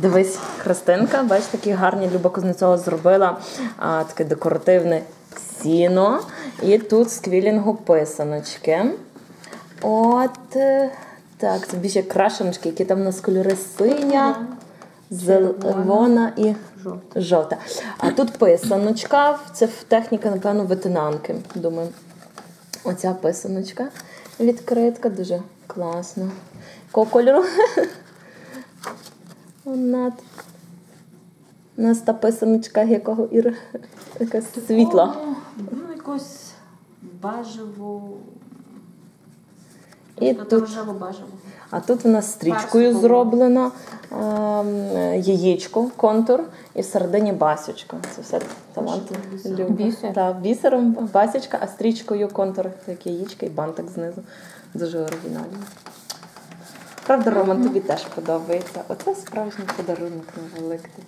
Дивись, Христинка, бач, такі гарні Люба Кузнецова зробила а, таке декоративне сіно. І тут з квілінгу писаночки. От е, так, це більше крашеночки, які там у нас кольори синя, зелена і Жовта. А тут писаночка, це техніка, напевно, ветенанки. Думаю, оця писаночка відкритка, дуже класно. Якого кольору? Вона у нас та писаночка якого Іра? Якась світла. Ну, якось бажево. І Тобто тут- рожево бажево. А тут у нас стрічкою Фарсиком. зроблено ем, яєчко, контур і всередині басючка. Це все талант. Бісером. Бісер. Так, бісером басічка, а стрічкою контур, як яєчко і бантик знизу. Дуже оригінально. Правда, Роман, тобі теж подобається. Оце справжній подарунок на Великдень.